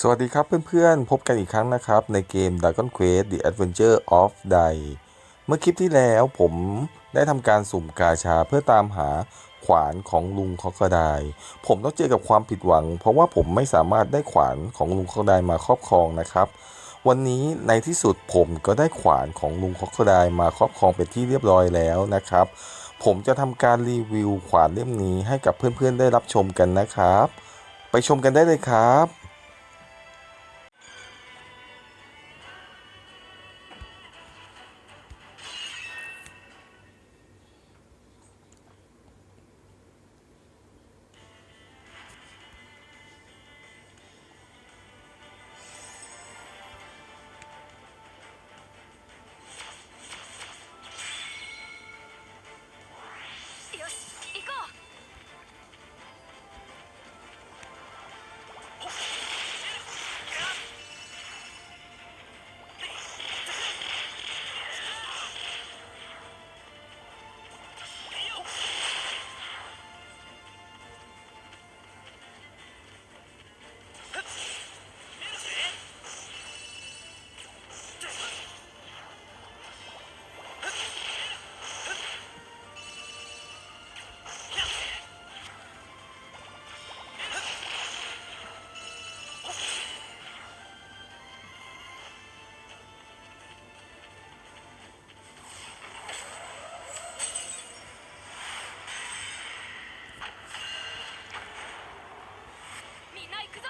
สวัสดีครับเพื่อนๆ พบกันอีกครั้งนะครับ ในเกม Dragon Quest The Adventure of Dai เมื่อคลิปที่แล้วผมได้ทำการสุ่มกาชาเพื่อตามหาขวานของลุงคอกไดายผมต้องเจอกับความผิดหวัง เพราะว่าผมไม่สามารถได้ขวานของลุงคอกไดายมาครอบครองนะครับ วันนี้ในที่สุดผมก็ได้ขวานของลุงคอกไดายมาครอบครองเป็นที่เรียบร้อยแล้วนะครับ ผมจะทำการรีวิวขวานเล่มนี้ให้กับเพื่อนๆได้รับชมกันนะครับ ไปชมกันได้เลยครับ 行くぞ。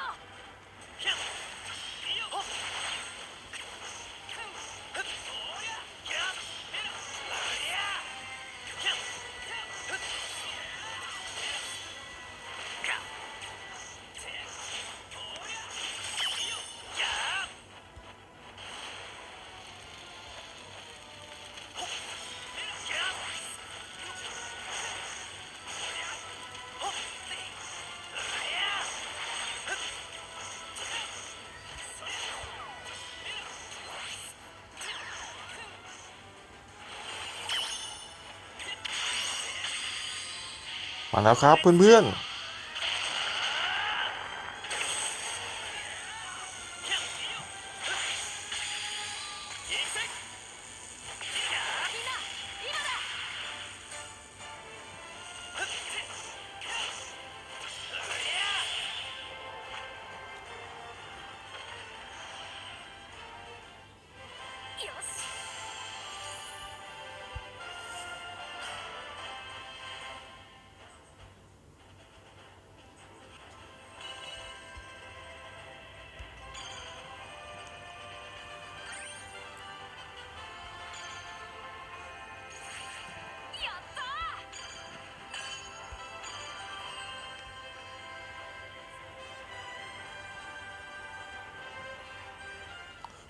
มาแล้วครับเพื่อนみ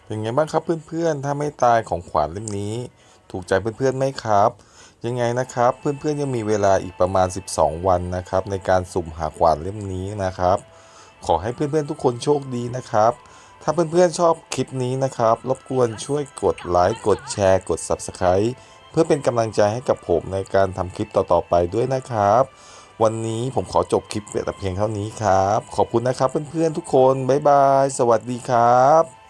เป็นไงบ้างครับเพื่อนๆ ถ้าไม่ตายของขวานเล่มนี้ ถูกใจเพื่อนๆไหมครับ ยังไงนะครับ เพื่อนๆยังมีเวลาอีกประมาณ 12 วันนะครับ ในการสุ่มหาขวานเล่มนี้นะครับ ขอให้เพื่อนๆทุกคนโชคดีนะครับ ถ้าเพื่อนๆชอบคลิปนี้นะครับ รบกวนช่วยกดไลค์กดแชร์ กด Subscribe เพื่อเป็นกำลังใจให้กับผมในการทำคลิปต่อๆไปด้วยนะครับ วันนี้ผมขอจบคลิปแต่เพียงเท่านี้ครับ ขอบคุณนะครับเพื่อนๆทุกคนบ๊ายบาย สวัสดีครับ